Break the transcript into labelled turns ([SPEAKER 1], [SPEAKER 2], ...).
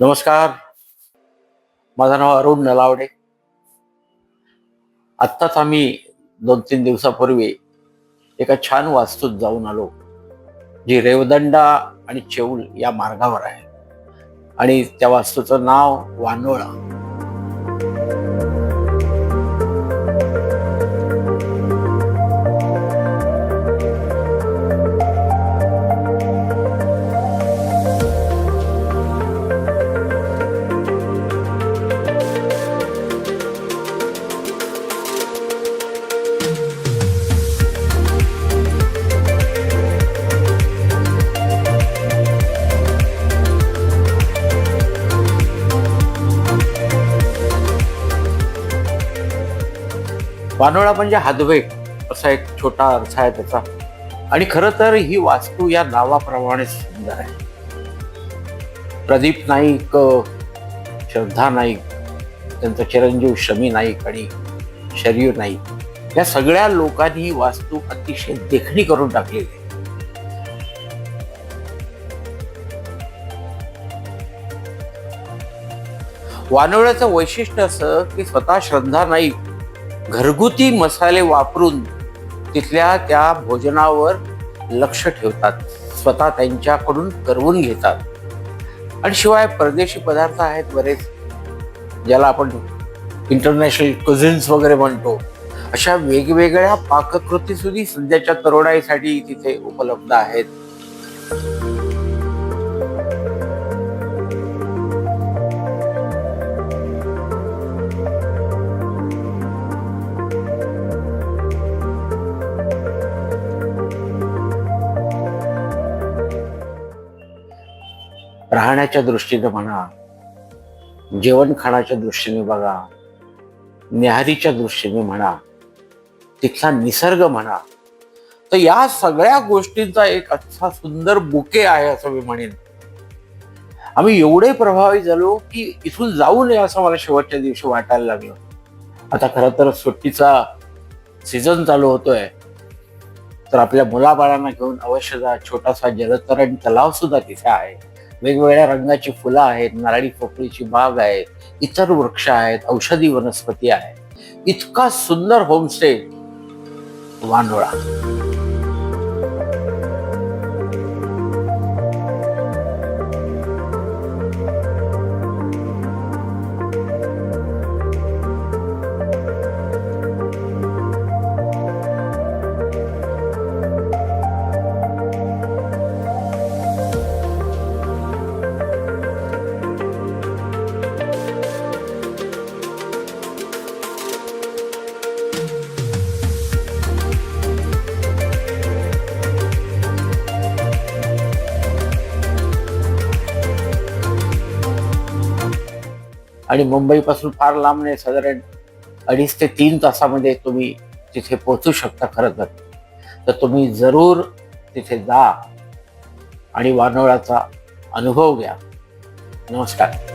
[SPEAKER 1] नमस्कार. माझं नाव अरुण नलावडे. आत्ताच आम्ही दोन तीन दिवसापूर्वी एका छान वास्तूत जाऊन आलो जी रेवदंडा आणि चेऊल या मार्गावर आहे. आणि त्या वास्तूचं नाव वानोळा. वानोळा म्हणजे हातवेग असा एक छोटा अर्थ आहे त्याचा. आणि खरं तर ही वास्तू या नावाप्रमाणे सुंदर आहे. प्रदीप नाईक श्रद्धा नाईक त्यांचा चिरंजीव शमी नाईक आणि शरीर नाईक या सगळ्या लोकांनी ही वास्तू अतिशय देखणी करून टाकलेली आहे. वानोळ्याचं वैशिष्ट्य असं की स्वतः श्रद्धा नाईक घरगुती मसाले वापरून तिथल्या त्या भोजनावर लक्ष ठेवतात. स्वतः त्यांच्याकडून करवून घेतात. आणि शिवाय परदेशी पदार्थ आहेत बरेच ज्याला आपण इंटरनॅशनल कझिन्स वगैरे म्हणतो. अशा वेगवेगळ्या पाककृती सुद्धा सध्याच्या तरुणाईसाठी तिथे उपलब्ध आहेत. राहण्याच्या दृष्टीने म्हणा जेवण खाण्याच्या दृष्टीने बघा न्याहारीच्या दृष्टीने म्हणा तिथला निसर्ग म्हणा तर या सगळ्या गोष्टींचा एक अच्छा सुंदर बुके आहे असं मी म्हणेन. आम्ही एवढे प्रभावित झालो की इथून जाऊ नये असं मला शेवटच्या दिवशी वाटायला लागलं. आता खरं तर सुट्टीचा सीझन चालू होतोय. तर आपल्या मुलाबाळांना घेऊन अवश्य जा छोटासा जलतरण तलाव सुद्धा तिथे आहे. वेगवेगळ्या रंगाची फुलं आहेत नारळी पोपळीची बाग आहे इतर वृक्ष आहेत औषधी वनस्पती आहेत. इतका सुंदर होमस्टे वांडोळा. आणि मुंबईपासून फार लांब नाही साधारण अडीच ते तीन तासामध्ये तुम्ही तिथे पोहोचू शकता खरं तर. तर तुम्ही जरूर तिथे जा आणि वानोळाचा अनुभव घ्या. नमस्कार.